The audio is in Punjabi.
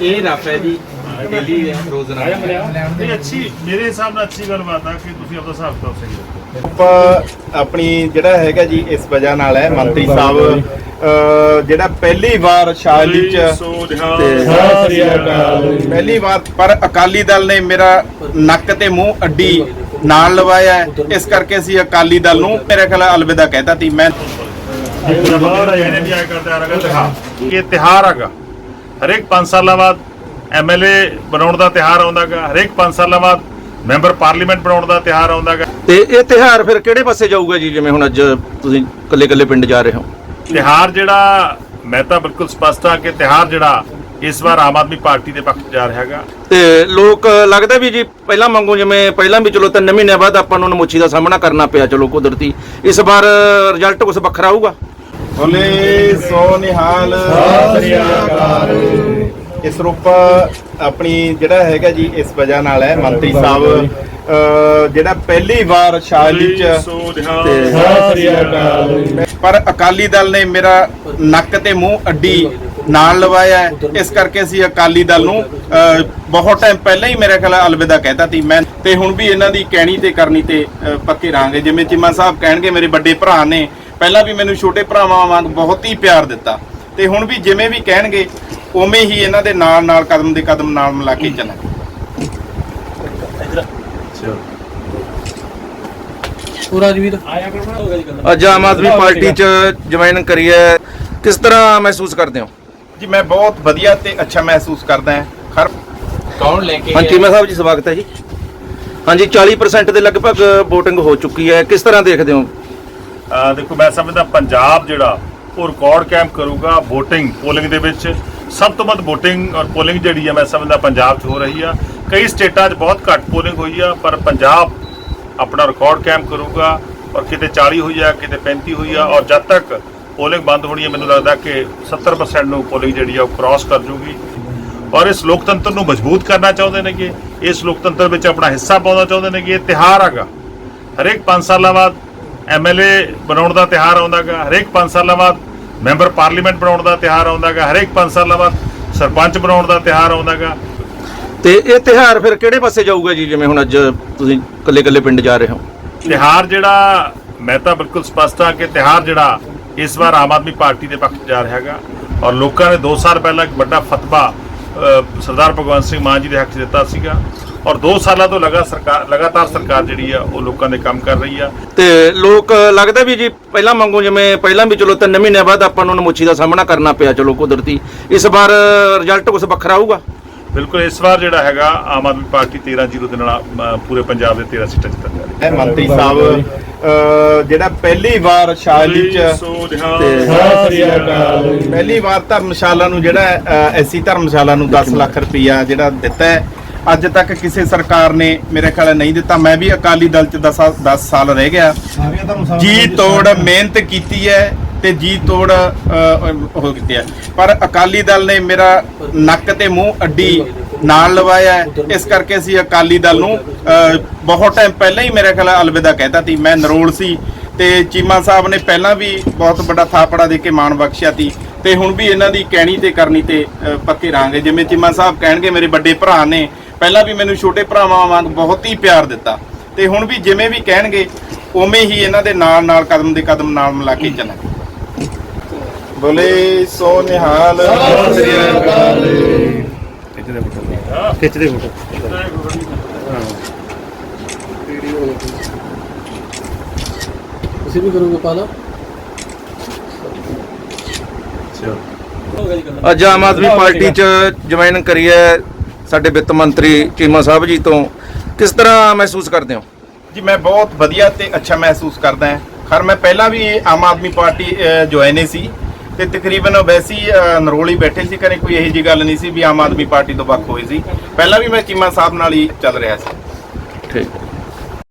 ਇਹ ਰਫ ਹੈ ਜੀ ਡੇਲੀ ਰੋਜ਼ਾਨਾ ਇਹ ਅੱਛੀ ਮੇਰੇ ਹਿਸਾਬ ਨਾਲ ਅੱਛੀ ਗੱਲਬਾਤ ਆ ਕਿ ਤੁਸੀਂ ਆਪਦਾ ਹਿਸਾਬ ਕਿਤਾਬ ਸਹੀ ਰੱਖੋ। ਆਪਾਂ ਆਪਣੀ ਜਿਹੜਾ ਹੈਗਾ ਜੀ ਇਸ ਵਜ੍ਹਾ ਨਾਲ ਹੈ ਮੰਤਰੀ ਸਾਹਿਬ ਜਿਹੜਾ ਪਹਿਲੀ ਵਾਰ ਸ਼ਾਇਲੀ ਚ ਸੋ ਜਹਾਂ ਪਹਿਲੀ ਵਾਰ ਪਰ ਅਕਾਲੀ ਦਲ ਨੇ ਮੇਰਾ ਨੱਕ ਤੇ ਮੂੰਹ ਅੱਡੀ ਨਾਲ ਲਵਾਇਆ। ਇਸ ਕਰਕੇ ਅਸੀਂ ਅਕਾਲੀ ਦਲ ਨੂੰ ਮੇਰੇ ਖਿਆਲ ਅਲਵਿਦਾ ਕਹਿਤਾ ਸੀ। ਮੈਂ ਜਵਾਬ ਇਹਨੇ ਵੀ ਆਇਆ ਕਰਦਾ ਰਗਾ ਦਿਖਾ ਕਿ ਤਿਹਾਰ ਹੈਗਾ। ਹਰੇਕ 5 ਸਾਲਾਂ ਬਾਅਦ ਐਮਐਲਏ ਬਣਾਉਣ ਦਾ ਤਿਹਾਰ ਆਉਂਦਾਗਾ ਹਰੇਕ 5 ਸਾਲਾਂ ਬਾਅਦ ਮੈਂਬਰ ਪਾਰਲੀਮੈਂਟ ਬਣਾਉਣ ਦਾ ਤਿਹਾਰ ਆਉਂਦਾਗਾ। ਤੇ ਇਹ ਤਿਹਾਰ ਫਿਰ ਕਿਹੜੇ ਪਾਸੇ ਜਾਊਗਾ ਜੀ ਜਿਵੇਂ ਹੁਣ ਅੱਜ ਤੁਸੀਂ ਕੱਲੇ ਕੱਲੇ ਪਿੰਡ ਜਾ ਰਹੇ ਹੋ? ਤਿਹਾਰ ਜਿਹੜਾ ਮੈਂ ਤਾਂ ਬਿਲਕੁਲ ਸਪਸ਼ਟ ਆ ਕਿ ਤਿਹਾਰ ਜਿਹੜਾ ਇਸ ਵਾਰ ਆਮ ਆਦਮੀ ਪਾਰਟੀ ਦੇ ਪੱਖ ਜਾ ਰਿਹਾ ਹੈਗਾ। ਤੇ ਲੋਕ ਲੱਗਦਾ ਵੀ ਜੀ ਪਹਿਲਾਂ ਵਾਂਗੂ ਜਿਵੇਂ ਪਹਿਲਾਂ ਵੀ ਚਲੋ ਤਿੰਨ ਮਹੀਨਿਆਂ ਬਾਅਦ ਆਪਾਂ ਨੂੰ ਨਮੁੱਛੀ ਦਾ ਸਾਹਮਣਾ ਕਰਨਾ ਪਿਆ ਚਲੋ ਕੁਦਰਤੀ। ਇਸ ਵਾਰ ਰਿਜ਼ਲਟ ਕੁਝ ਵੱਖਰਾ ਆਊਗਾ? ਬੋਲੇ ਸੋ ਨਿਹਾਲ। ਇਸ ਰੂਪ ਆਪਣੀ ਜਿਹੜਾ ਹੈਗਾ ਜੀ ਇਸ ਵਜ੍ਹਾ ਨਾਲ ਹੈ ਮੰਤਰੀ ਸਾਹਿਬ ਜਿਹੜਾ ਪਹਿਲੀ ਵਾਰ ਸ਼ਾਇਲੀ ਚ ਪਰ ਅਕਾਲੀ ਦਲ ਨੇ ਮੇਰਾ ਨੱਕ ਤੇ ਮੂੰਹ ਅੱਡੀ ਨਾਲ ਲਵਾਇਆ। ਇਸ ਕਰਕੇ ਅਸੀਂ ਅਕਾਲੀ ਦਲ ਨੂੰ ਬਹੁਤ ਟਾਈਮ ਪਹਿਲਾਂ ਹੀ ਮੇਰੇ ਖਿਆਲ ਅਲਵਿਦਾ ਕਹਿਤਾ ਸੀ ਮੈਂ। ਤੇ ਹੁਣ ਵੀ ਇਹਨਾਂ ਦੀ ਕਹਿਣੀ ਤੇ ਕਰਨੀ ਤੇ ਪੱਕੇ ਰਹਾਂਗੇ। ਜਿਵੇਂ ਚੀਮਾ ਸਾਹਿਬ ਕਹਿਣਗੇ ਮੇਰੇ ਵੱਡੇ ਭਰਾ ਨੇ ਪਹਿਲਾਂ ਵੀ ਮੈਨੂੰ ਛੋਟੇ ਭਰਾਵਾਂ ਵਾਂਗ ਬਹੁਤ ਹੀ ਪਿਆਰ ਦਿੱਤਾ ਤੇ ਹੁਣ ਵੀ ਜਿਵੇਂ ਵੀ ਕਹਿਣਗੇ ਉਵੇਂ ਹੀ ਇਹਨਾਂ ਦੇ ਨਾਲ ਨਾਲ ਕਦਮ ਦੇ ਕਦਮ ਨਾਲ ਮਿਲਾ ਕੇ ਚੱਲਾਂਗੇ ਅੱਜ ਆਮ ਆਦਮੀ ਪਾਰਟੀ ਚ ਜੁਆਇਨ ਕਰੀ ਹੈ ਕਿਸ ਤਰ੍ਹਾਂ ਮਹਿਸੂਸ ਕਰਦੇ ਹੋ? ਜੀ ਮੈਂ ਬਹੁਤ ਵਧੀਆ ਤੇ ਅੱਛਾ ਮਹਿਸੂਸ ਕਰਦਾ ਹਾਂ। ਹਰ ਕੌਣ ਲੈ ਕੇ ਹਾਂਜੀ ਮੈਂ ਸਾਹਿਬ ਜੀ ਸਵਾਗਤ ਹੈ ਜੀ। ਹਾਂਜੀ 40% ਦੇ ਲਗਭਗ VOTING ਹੋ ਚੁੱਕੀ ਹੈ। ਕਿਸ ਤਰ੍ਹਾਂ ਦੇਖਦੇ ਹੋ? ਦੇਖੋ, ਮੈਂ ਸਮਝਦਾ ਪੰਜਾਬ ਜਿਹੜਾ ਉਹ ਰਿਕਾਰਡ ਕੈਂਪ ਕਰੂਗਾ VOTING ਪੋਲਿੰਗ ਦੇ ਵਿੱਚ। ਸਭ ਤੋਂ ਵੱਧ VOTING ਔਰ ਪੋਲਿੰਗ ਜਿਹੜੀ ਆ, ਮੈਂ ਸਮਝਦਾ ਪੰਜਾਬ 'ਚ ਹੋ ਰਹੀ ਆ। ਕਈ ਸਟੇਟਾਂ 'ਚ ਬਹੁਤ ਘੱਟ ਪੋਲਿੰਗ ਹੋਈ ਆ, ਪਰ ਪੰਜਾਬ ਆਪਣਾ ਰਿਕਾਰਡ ਕੈਂਪ ਕਰੂਗਾ ਔਰ ਕਿਤੇ 40 ਹੋਈ ਆ, ਕਿਤੇ 35 ਹੋਈ ਆ ਔਰ ਜਦ ਤੱਕ ਪੋਲਿੰਗ ਬੰਦ ਹੋਣੀ ਹੈ ਮੈਨੂੰ ਲੱਗਦਾ ਕਿ 70% ਨੂੰ ਪੋਲਿੰਗ ਜਿਹੜੀ ਆ, ਉਹ ਕ੍ਰਾਸ ਕਰ ਜੂਗੀ। ਔਰ ਇਸ ਲੋਕਤੰਤਰ ਨੂੰ ਮਜ਼ਬੂਤ ਕਰਨਾ ਚਾਹੁੰਦੇ ਨੇ ਕਿ ਇਸ ਲੋਕਤੰਤਰ ਵਿੱਚ ਆਪਣਾ ਹਿੱਸਾ ਪਾਉਣਾ ਚਾਹੁੰਦੇ ਨੇ ਕਿ ਇਹ ਤਿਹਾਰ ਹੈਗਾ। ਹਰੇਕ 5 ਸਾਲਾਂ ਬਾਅਦ ਐਮਐਲਏ ਬਣਾਉਣ ਦਾ ਤਿਹਾਰ ਆਉਂਦਾਗਾ ਹਰੇਕ 5 ਸਾਲਾਂ ਬਾਅਦ ਮੈਂਬਰ ਪਾਰਲੀਮੈਂਟ ਬਣਾਉਣ ਦਾ ਤਿਹਾਰ ਆਉਂਦਾਗਾ ਹਰੇਕ 5 ਸਾਲਾਂ ਬਾਅਦ ਸਰਪੰਚ ਬਣਾਉਣ ਦਾ ਤਿਹਾਰ ਆਉਂਦਾਗਾ। ਤੇ ਇਹ ਤਿਹਾਰ ਫਿਰ ਕਿਹੜੇ ਪਾਸੇ ਜਾਊਗਾ ਜੀ ਜਿਵੇਂ ਹੁਣ ਅੱਜ ਤੁਸੀਂ ਕੱਲੇ ਕੱਲੇ ਪਿੰਡ ਜਾ ਰਹੇ ਹੋ? ਤਿਹਾਰ ਜਿਹੜਾ ਮੈਂ ਤਾਂ ਬਿਲਕੁਲ ਸਪਸ਼ਟ ਆ ਕਿ ਤਿਹਾਰ ਜਿਹੜਾ ਇਸ ਵਾਰ ਆਮ ਆਦਮੀ ਪਾਰਟੀ ਦੇ ਪੱਖ ਜਾ ਰਿਹਾ ਹੈਗਾ। ਔਰ ਲੋਕਾਂ ਨੇ 2 ਸਾਲ ਪਹਿਲਾਂ ਇੱਕ ਵੱਡਾ ਫਤਵਾ ਸਰਦਾਰ ਭਗਵੰਤ ਸਿੰਘ ਮਾਨ ਜੀ ਦੇ ਹੱਕ 'ਚ ਦਿੱਤਾ ਸੀਗਾ। ਔਰ 2 ਸਾਲਾਂ ਤੋਂ ਲਗਾ ਸਰਕਾਰ ਲਗਾਤਾਰ ਸਰਕਾਰ ਜਿਹੜੀ ਆ ਉਹ ਲੋਕਾਂ ਦੇ ਕੰਮ ਕਰ ਰਹੀ ਆ। ਤੇ ਲੋਕ ਲੱਗਦਾ ਵੀ ਜੀ ਪਹਿਲਾਂ ਵਾਂਗੂ ਜਿਵੇਂ ਪਹਿਲਾਂ ਵੀ ਚਲੋ ਤਿੰਨ ਮਹੀਨਿਆਂ ਬਾਅਦ ਆਪਾਂ ਨੂੰ ਨਮੁੱਛੀ ਦਾ ਸਾਹਮਣਾ ਕਰਨਾ ਪਿਆ ਚਲੋ ਕੁਦਰਤੀ। ਇਸ ਵਾਰ ਰਿਜ਼ਲਟ ਕੁਝ ਵੱਖਰਾ ਆਊਗਾ ਬਿਲਕੁਲ ਇਸ ਵਾਰ ਜਿਹੜਾ ਹੈਗਾ ਆਮ ਆਦਮੀ ਪਾਰਟੀ 13-0 ਦੇ ਨਾਲ ਪੂਰੇ ਪੰਜਾਬ ਦੇ 13 ਸੀਟਾਂ ਜਿੱਤਣ ਜਾ ਰਹੀ ਹੈ। ਮੰਤਰੀ ਸਾਹਿਬ ਜਿਹੜਾ ਪਹਿਲੀ ਵਾਰ ਸ਼ਾਇਲੀ ਚ ਪਹਿਲੀ ਵਾਰ ਧਰਮਸ਼ਾਲਾ ਨੂੰ ਜਿਹੜਾ ਐਸੀ ਧਰਮਸ਼ਾਲਾ ਨੂੰ 10 ਲੱਖ ਰੁਪਈਆ ਜਿਹੜਾ ਦਿੱਤਾ ਹੈ ਅੱਜ ਤੱਕ ਕਿਸੇ ਸਰਕਾਰ ਨੇ ਮੇਰੇ ਖਿਆਲ ਨਹੀਂ ਦਿੱਤਾ। ਮੈਂ ਵੀ ਅਕਾਲੀ ਦਲ ਚ 10 10 ਸਾਲ ਰਹਿ ਗਿਆ। ਜੀ ਤੋੜ ਮਿਹਨਤ ਕੀਤੀ ਹੈ ਤੇ ਜੀ ਤੋੜ ਉਹ ਕੀਤੀ ਹੈ। ਪਰ ਅਕਾਲੀ ਦਲ ਨੇ ਮੇਰਾ ਨੱਕ ਤੇ ਮੂੰਹ ਅੱਡੀ ਨਾਲ ਲਵਾਇਆ ਹੈ। ਇਸ ਕਰਕੇ ਅਸੀਂ ਅਕਾਲੀ ਦਲ ਨੂੰ ਬਹੁਤ ਟਾਈਮ ਪਹਿਲਾਂ ਹੀ ਮੇਰੇ ਖਿਆਲ ਅਲਵਿਦਾ ਕਹਿਤਾ ਸੀ। ਮੈਂ ਨਰੋਲ ਸੀ ਤੇ ਚੀਮਾ ਸਾਹਿਬ ਨੇ ਪਹਿਲਾਂ ਵੀ ਬਹੁਤ ਵੱਡਾ ਥਾਪੜਾ ਦੇ ਕੇ ਮਾਣ ਬਖਸ਼ਿਆ ਸੀ। ਤੇ ਹੁਣ ਵੀ ਇਹਨਾਂ ਦੀ ਕਹਿਣੀ ਤੇ ਕਰਨੀ ਤੇ ਪੱਕੇ ਰਹਾਂਗੇ। ਜਿਵੇਂ ਚੀਮਾ ਸਾਹਿਬ ਕਹਿਣਗੇ ਮੇਰੇ ਵੱਡੇ ਭਰਾ ਨੇ ਪਹਿਲਾਂ ਵੀ ਮੈਨੂੰ ਛੋਟੇ ਭਰਾਵਾਂ ਵਾਂਗ ਬਹੁਤ ਹੀ ਪਿਆਰ ਦਿੱਤਾ ਤੇ ਹੁਣ ਵੀ ਜਿਵੇਂ ਵੀ ਕਹਿਣਗੇ ਉਵੇਂ ਹੀ ਇਹਨਾਂ ਦੇ ਨਾਲ ਨਾਲ ਕਦਮ ਦੇ ਕਦਮ ਨਾਲ ਮਿਲਾ ਕੇ ਚੱਲਾਂਗੇ। ਬੋਲੇ ਸੋ ਨਿਹਾਲ। ਖਿੱਚਦੇ ਫੋਟੋ। ਤੁਸੀਂ ਵੀ ਕਰੋਗੇ ਪਾਲਾ? ਅੱਜ ਆਮ ਆਦਮੀ ਪਾਰਟੀ ਚ ਜੁਆਇਨ ਕਰੀ ਹੈ ਸਾਡੇ ਵਿੱਤ ਮੰਤਰੀ ਚੀਮਾ ਸਾਹਿਬ ਜੀ ਤੋਂ ਕਿਸ ਤਰ੍ਹਾਂ ਮਹਿਸੂਸ ਕਰਦੇ ਹੋ? ਜੀ ਮੈਂ ਬਹੁਤ ਵਧੀਆ ਤੇ ਅੱਛਾ ਮਹਿਸੂਸ ਕਰਦਾ ਹਾਂ। ਖਰ ਮੈਂ ਪਹਿਲਾਂ ਵੀ ਆਮ ਆਦਮੀ ਪਾਰਟੀ ਜੁਆਇਨੇ ਸੀ ਤੇ ਤਕਰੀਬਨ ਵੈਸੀ ਨਰੋਲੀ ਬੈਠੇ ਸੀ ਕਰੇ ਕੋਈ ਇਹੋ ਜੀ ਗੱਲ ਨਹੀਂ ਸੀ ਵੀ ਆਮ ਆਦਮੀ ਪਾਰਟੀ ਤੋਂ ਵੱਖ ਹੋਏ ਸੀ। ਪਹਿਲਾਂ ਵੀ ਮੈਂ ਚੀਮਾ ਸਾਹਿਬ ਨਾਲ ਹੀ ਚੱਲ ਰਿਹਾ ਸੀ। ਠੀਕ।